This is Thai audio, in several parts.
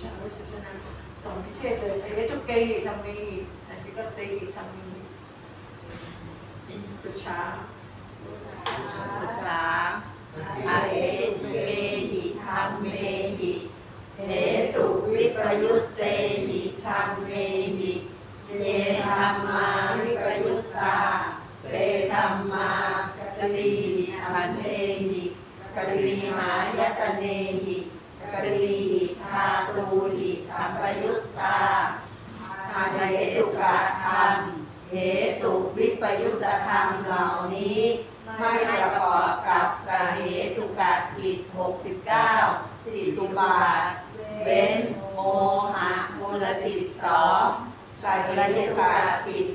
ชาวิเศษนาสองพิเทศเลยไอ้ทุกเกยทำมีอันนี้ก็ตีทำมีอินประชาประชาอาเอตุเกหิธรรมเมหิเหตุวิปยุตเตหิธรรมเมหิเยธรรมาวิปยุตตาเตธรรมากติหันเตหิกติหายตเนหิกติธาตูหิสัมปยุตตา อาเหตุ กธรรมเหตุวิปยุตธรรมเหล่านี้ ไม่ประกอบกับสาเหตุกะจิต 69 จิตุบาท เว้นโมหะมูลจิตสองสาเหตุกะจิต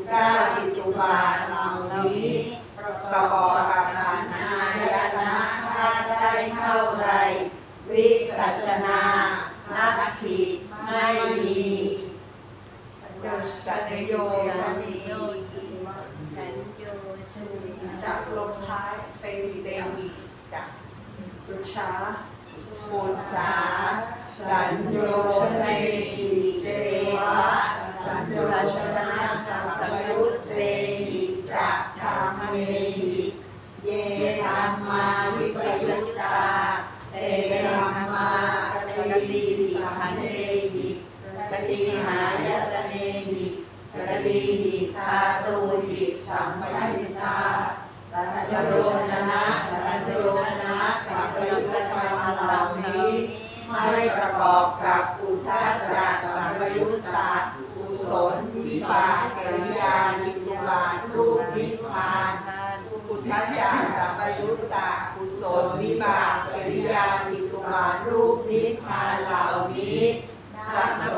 69 จิตุบาทเหล่านี้ ประกอบกับขันธ์อายตนะธาตุได้เท่าไร วิสัชนานัตถิไม่มี จันโยสันนิโยจิสันโยชูสันจากลงท้ายเตมีเตมีจักปุชาปุชาสัญโยชนีเจวะสัญโยชนะสัมปยุตเตหิจักธรรมเมหิเยธรรมาวิปยุตตาเตธรรมากติขันเตหิกติหายตเนหิกติหิทาตูหิสัมปยุตตาสัญโยชนะสัญโยชนะสัมปยุตตธรรมเหล่านี้ไม่ประกอบกับอุทาจักสัมปยุตตากุศลวิบากกิริยาจิตุบาทรูปนิพพานอุทาจักสัมปยุตตากุศลวิบากกิริยาจิตุบาทรูปนิพพานเหล่านี้สัจสง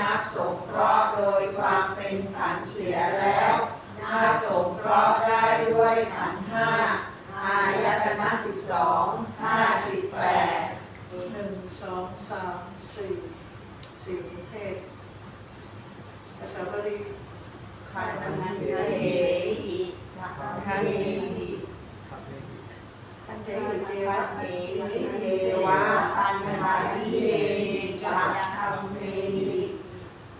นับสงเคราะห์โดยความเป็นขันธ์เสียแล้วนับสงเคราะห์ได้ด้วยขันธ์ห้าอายตนะสิบสองห้าสิบแปดหนึ่งสองสามสี่สี่ประเทศภาษาบาลีขันธ์เทหิขันธ์เทหิขันเทหรือเทวะวัเทหิเทวะปัญหาวิเยจักธรรมเมหิ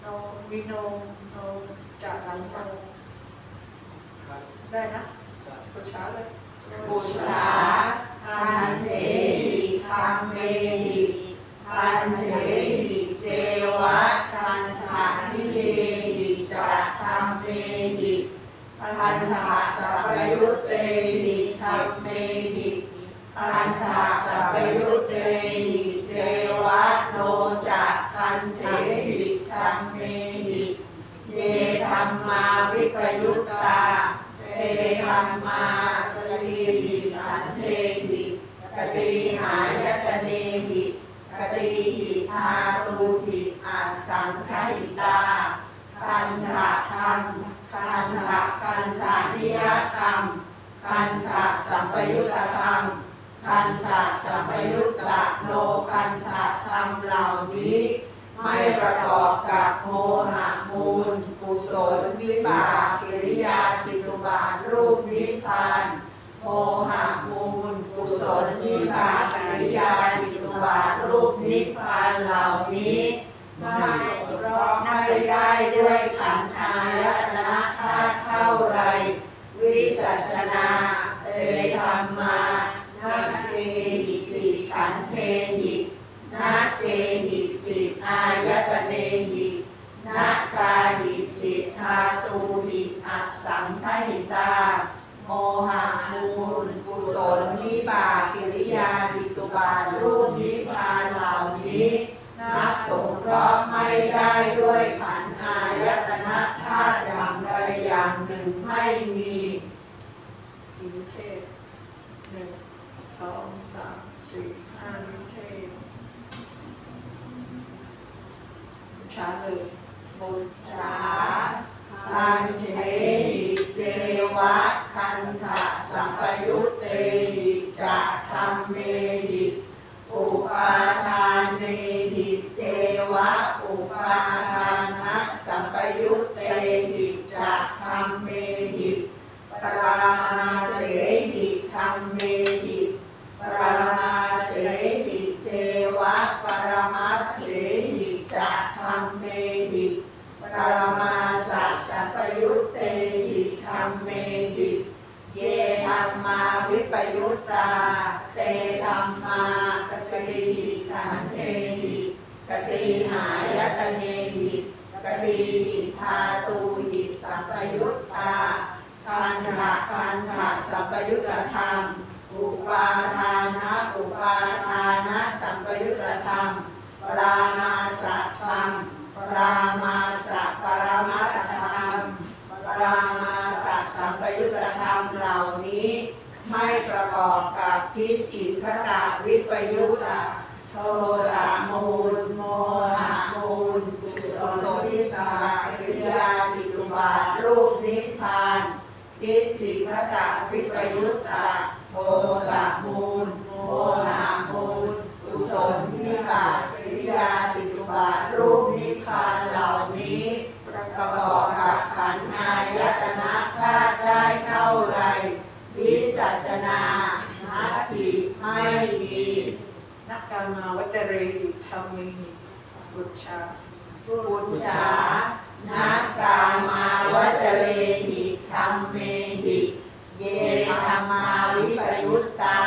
โนวิโนโนจากหลังโน ได้นะประชาเลยปุชาทันเทหิธรรมเมหิทันเทหิเจวะทันทานิเยหิจักธรรมเมหิพันธะสัพยุตเตหิธรรมเมหิพันธะสัพยุตเตหิเจวะโนจักคันเทหิธรรมเมหิเยธรรมาวิปยุต รรมากติหิขันเทหิกติหายตเนหิกติหิทาตูหิอาสังขหิตาคันธะธรรมคันธะคันธานิยธรรมคันธะสัมปยุตตธรรมคันธะสัมปยุตตะโนคันธะธรรมเหล่านี้ ไม่ประกอบกับโมหะมูลกุศลวิบากกิริยาจิต บาทรูปนิพพานโมหะมูลกุศลนิบานอริยาจิตุบาทรูปนิพพานเหล่านี้ ไม่รอไม่ได้ด้วยขันธ์ายะ สองสามสี่ห้าเทพช้าเลยบุตชาอันเทหิเจวะคันทะสัมปยุตเตหิจะธรรมเมหิอุปา เมหิปรมาสัสสัมปยุตเตหิธรรมเมหิเยธรรมาวิปยุตตา เตธรรมากติหิขันเทหิกติหายตเนหิกติหิธาตูหิสัมปยุตตาคันธะคันธะสัมปยุตธรรม อุปาทานะอุปาทานะสัมปยุตตธรรม ปรามาสัตธรรม ปรามาสัปรมัตถธรรม ปรามาสัสัมป ยุตธรรมเหล่านี้ ไม่ประกอบกับทิฏฐิคตาวิปยุตตาโทสะมูลโมหะมูลกุศลทิฏฐากิริยาจิตุบาทรูปนิพพานทิฏฐิคตาวิปยุตตาโทสะ มาวัจเรหิธรรมิบุชาปุจฉานักกามาวจเรหิธรรมเมหิเยธรรมาวิปยุตตา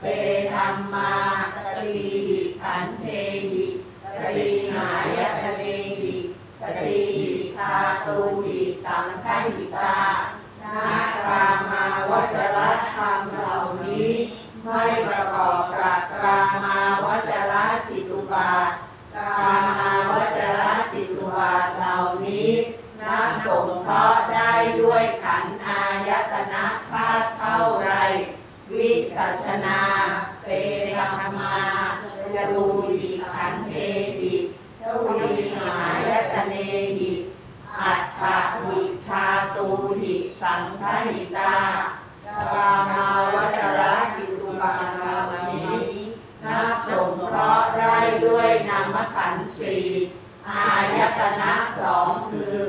เตธรรมากติหิขันเทหิกติหายตเนหิกติหิทาตูหิสังคหิตา นับสงเคราะห์ได้ด้วยขันอายตนะธาตุเท่าไร วิสัชนาเตรรมาจตูหิขันเทหิทวีหายตเนหิอัตถหิทาตูหิสังคหิตากามาวจรจิตุบาทเหล่านี้นับสงเคราะห์ได้ด้วยนามขันธ์สี่อายตนะสองคือ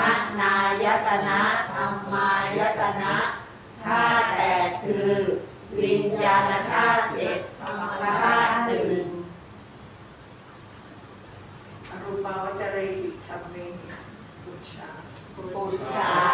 มัณนายตนะธรรมายตนะธาตุแปดคือ วิญญาณธาตุเจ็ดธรรมธาตุหนึ่งอรูปาวัจเรหิธรรมิบุตชาปุจฉาอา